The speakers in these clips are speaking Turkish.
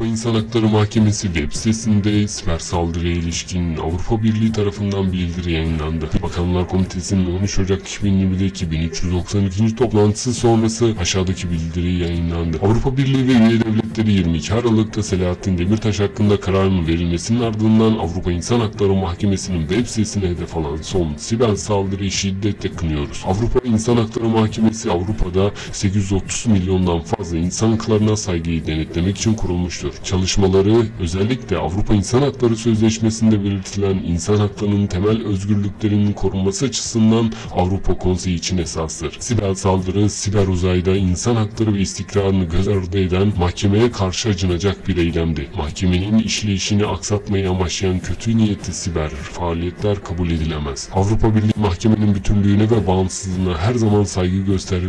Avrupa İnsan Hakları Mahkemesi web sitesinde siber saldırıya ilişkin Avrupa Birliği tarafından bildiri yayınlandı. Bakanlar Komitesi'nin 13 Ocak 2020'deki 1392. toplantısı sonrası aşağıdaki bildiri yayınlandı. Avrupa Birliği ve üye devletleri 22 Aralık'ta Selahattin Demirtaş hakkında kararın verilmesinin ardından Avrupa İnsan Hakları Mahkemesi'nin web sitesine hedef alan son siber saldırıyı şiddetle kınıyoruz. Avrupa İnsan Hakları Mahkemesi Avrupa'da 830 milyondan fazla insan haklarına saygıyı denetlemek için kurulmuştur. Çalışmaları özellikle Avrupa İnsan Hakları Sözleşmesi'nde belirtilen insan haklarının temel özgürlüklerinin korunması açısından Avrupa Konseyi için esastır. Siber saldırı, siber uzayda insan hakları ve istikrarını göz ardı eden mahkemeye karşı acınacak bir eylemdi. Mahkemenin işleyişini aksatmayı amaçlayan kötü niyetli siber faaliyetler kabul edilemez. Avrupa Birliği mahkemenin bütünlüğüne ve bağımsızlığına her zaman saygı göster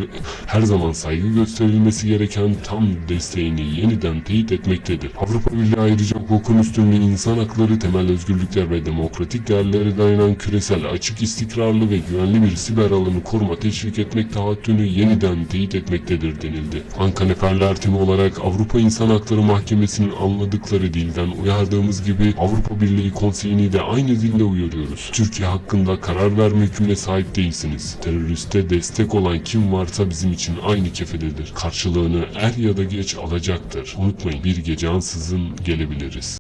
her zaman saygı gösterilmesi gereken tam desteğini yeniden teyit etmektedir. Avrupa Birliği ayrıca hukukun üstünlüğü, insan hakları, temel özgürlükler ve demokratik değerlere dayanan küresel, açık, istikrarlı ve güvenli bir siber alanı koruma, teşvik etmek taahhütünü yeniden teyit etmektedir denildi. Anka Neferler timi olarak Avrupa İnsan Hakları Mahkemesi'nin anladıkları dilden uyardığımız gibi Avrupa Birliği Konseyi'ni de aynı dille uyarıyoruz. Türkiye hakkında karar verme hükmüne sahip değilsiniz. Teröriste destek olan kim varsa bizim için aynı kefededir. Karşılığını er ya da geç alacaktır. Unutmayın bir gece ansızın gelebiliriz.